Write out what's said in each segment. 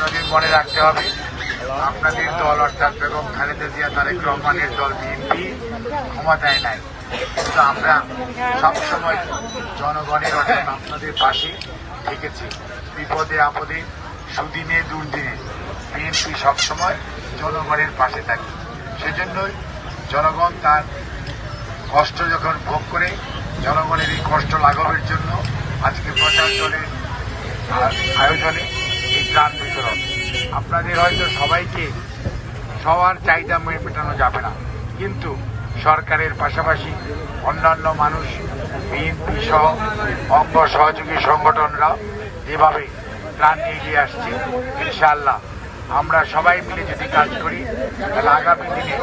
আপনাদের মনে রাখতে হবে। আপনাদের দল অর্থাৎ বেগম খালেদা জিয়া, তারেক রহমানের দল বিএনপি ক্ষমতায় নাই। কিন্তু আমরা সবসময় জনগণের অর্থাৎ আপনাদের পাশে থেকেছি। বিপদে, আপদে, সুদিনে, দুর্দিনে। বিএনপি সবসময় জনগণের পাশে থাকে। সেজন্যই জনগণ তার কষ্ট যখন ভোগ করে, জনগণের এই কষ্ট লাঘবের জন্য আজকে প্রচার দলের আয়োজনে ত্রাণ বিতরণ আপনাদের হয়তো সবাইকে সবার চাহিদা মেটানো যাবে না। কিন্তু সরকারের পাশাপাশি অন্যান্য মানুষ, বিএনপি সহ অঙ্গ সহযোগী সংগঠনরা যেভাবে ত্রাণ এগিয়ে আসছে, ইনশাআল্লাহ আমরা সবাই মিলে যদি কাজ করি, তাহলে আগামী দিনে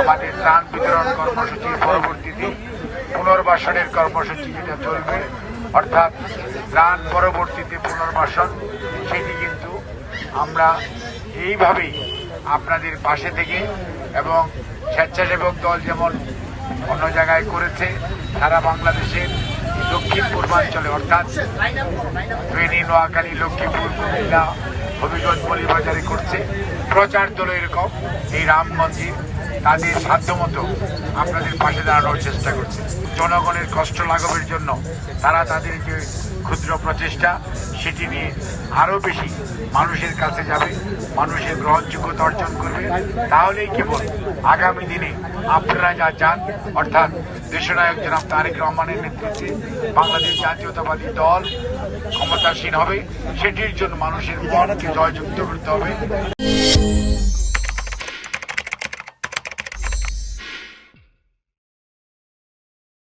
আমাদের ত্রাণ বিতরণ কর্মসূচির পরবর্তীতে পুনর্বাসনের কর্মসূচি যেটা চলবে অর্থাৎ ত্রাণ পরবর্তীতে পুনর্বাসন, সেটি কিন্তু আমরা এইভাবেই আপনাদের পাশে থেকে এবং স্বেচ্ছাসেবক দল যেমন অন্য জায়গায় করেছে, সারা বাংলাদেশের দক্ষিণ পূর্বাঞ্চলে, অর্থাৎ ফেনী, নোয়াখালী, লক্ষ্মীপুর, কুমিল্লা, হবিগঞ্জ বলিবাজারে করছে। প্রচার দল এরকম, এই রাম মন্দির তাদের সাধ্যমতো আপনাদের পাশে দাঁড়ানোর চেষ্টা করছে। জনগণের কষ্ট লাঘবের জন্য তারা তাদের যে ক্ষুদ্র প্রচেষ্টা, সেটি নিয়ে আরও বেশি মানুষের কাছে যাবে, মানুষের গ্রহণযোগ্যতা অর্জন করবে। তাহলেই কেবল আগামী দিনে আপনারা যা চান, অর্থাৎ দেশনায়ক জনাব তারেক রহমানের নেতৃত্বে বাংলাদেশ জাতীয়তাবাদী দল ক্ষমতাসীন হবে, সেটির জন্য মানুষের মনকে জয়যুক্ত করতে হবে। Thank you.